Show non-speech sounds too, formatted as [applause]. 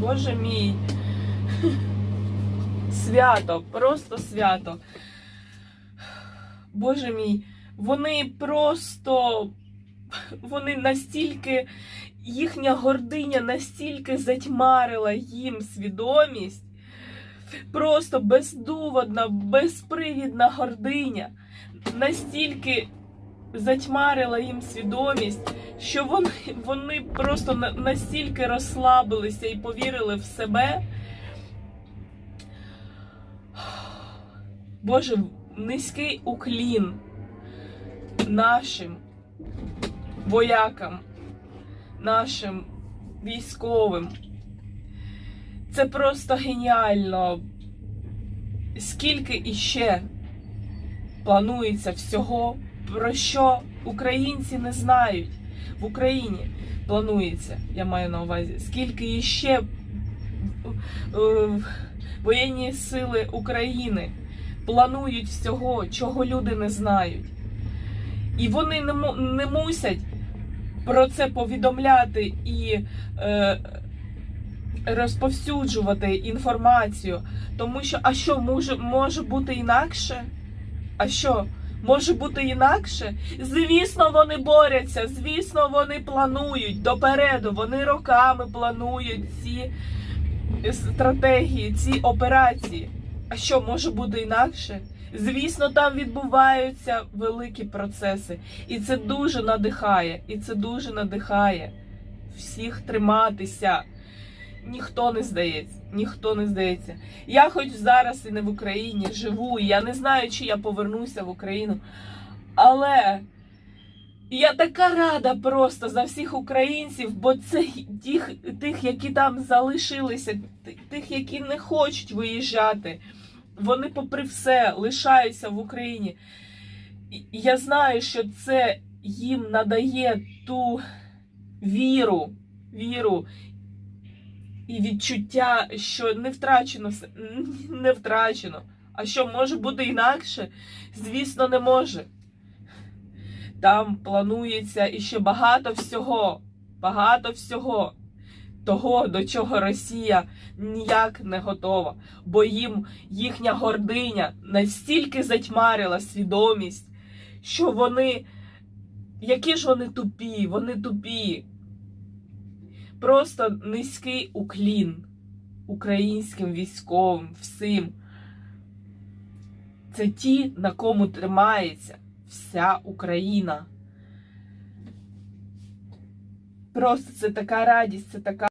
Боже мій. Свято, просто свято. Боже мій, вони просто. Вони настільки. Їхня гординя настільки затьмарила їм свідомість. Просто бездуводна, безпривідна гординя настільки затьмарила їм свідомість, що вони, вони просто настільки розслабилися і повірили в себе. Боже, низький уклін нашим воякам, нашим військовим. Це просто геніально. Скільки іще планується всього, про що українці не знають. В Україні планується, я маю на увазі, скільки іще е, воєнні сили України планують всього, чого люди не знають. І вони не мусять про це повідомляти і е, розповсюджувати інформацію. Тому що, а що може, може бути інакше? А що? Може бути інакше? Звісно, вони борються, звісно, вони планують допереду, вони роками планують ці стратегії, ці операції. А що може бути інакше? Звісно, там відбуваються великі процеси. І це дуже надихає, і це дуже надихає всіх триматися. Ніхто не здається, ніхто не здається. Я хоч зараз і не в Україні живу, і я не знаю, чи я повернуся в Україну. Але я така рада просто за всіх українців, бо це тих, тих які там залишилися, тих, які не хочуть виїжджати. Вони, попри все, лишаються в Україні. Я знаю, що це їм надає ту віру, віру і відчуття, що не втрачено [laughs] не втрачено. А що може бути інакше? Звісно, не може. Там планується іще багато всього, багато всього того, до чого Росія ніяк не готова, бо їм їхня гординя настільки затьмарила свідомість, що вони, які ж вони тупі, вони тупі. Просто низький уклін українським військовим, всім. Це ті, на кому тримається вся Україна. Просто це така радість, це така